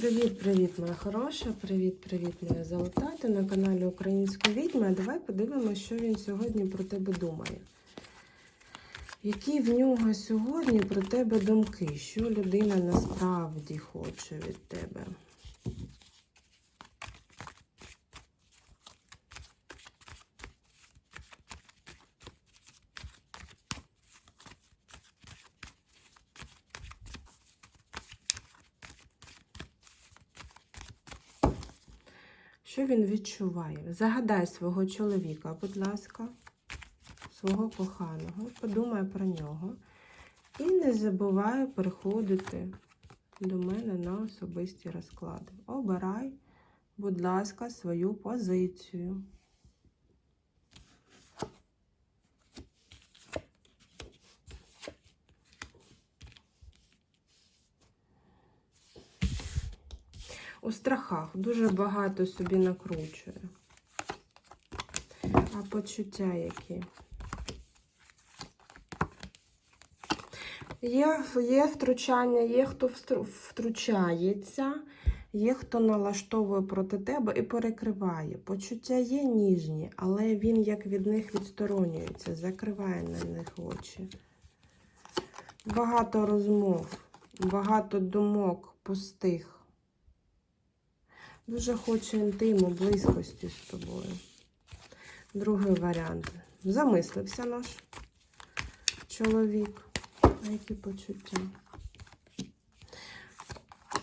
Привіт-привіт, моя хороша! Привіт-привіт, моя золота! Ти на каналі Українська відьма. Давай подивимося, що він сьогодні про тебе думає. Які в нього сьогодні про тебе думки? Що людина насправді хоче від тебе? Що він відчуває? Загадай свого чоловіка, будь ласка, свого коханого, подумай про нього. І не забувай приходити до мене на особисті розклади. Обирай, будь ласка, свою позицію. У страхах дуже багато собі накручує. А почуття які? Є, є втручання, є хто втручається, є хто налаштовує проти тебе і перекриває. Почуття є ніжні, але він як від них відсторонюється, закриває на них очі. Багато розмов, багато думок пустих. Дуже хоче інтиму, близькості з тобою. Другий варіант. Замислився наш чоловік. А які почуття?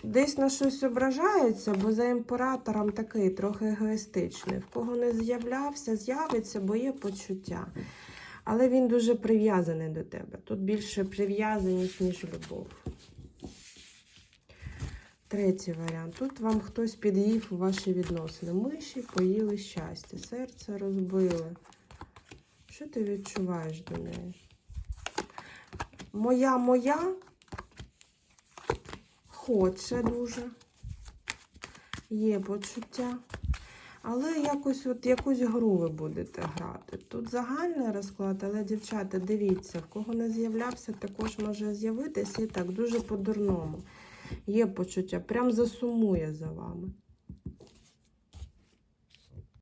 Десь на щось ображається, бо за імператором такий трохи егоїстичний. В кого не з'являвся, з'явиться, бо є почуття. Але він дуже прив'язаний до тебе. Тут більше прив'язаність, ніж любов. Третій варіант. Тут вам хтось під'їв у ваші відносини. Миші поїли щастя, серце розбили. Що ти відчуваєш до неї? Моя моя хоче дуже. Є почуття. Але якось от якусь гру ви будете грати. Тут загальний розклад, але, дівчата, дивіться, в кого не з'являвся, також може з'явитися і так, дуже по-дурному. Є почуття, прям засумує за вами.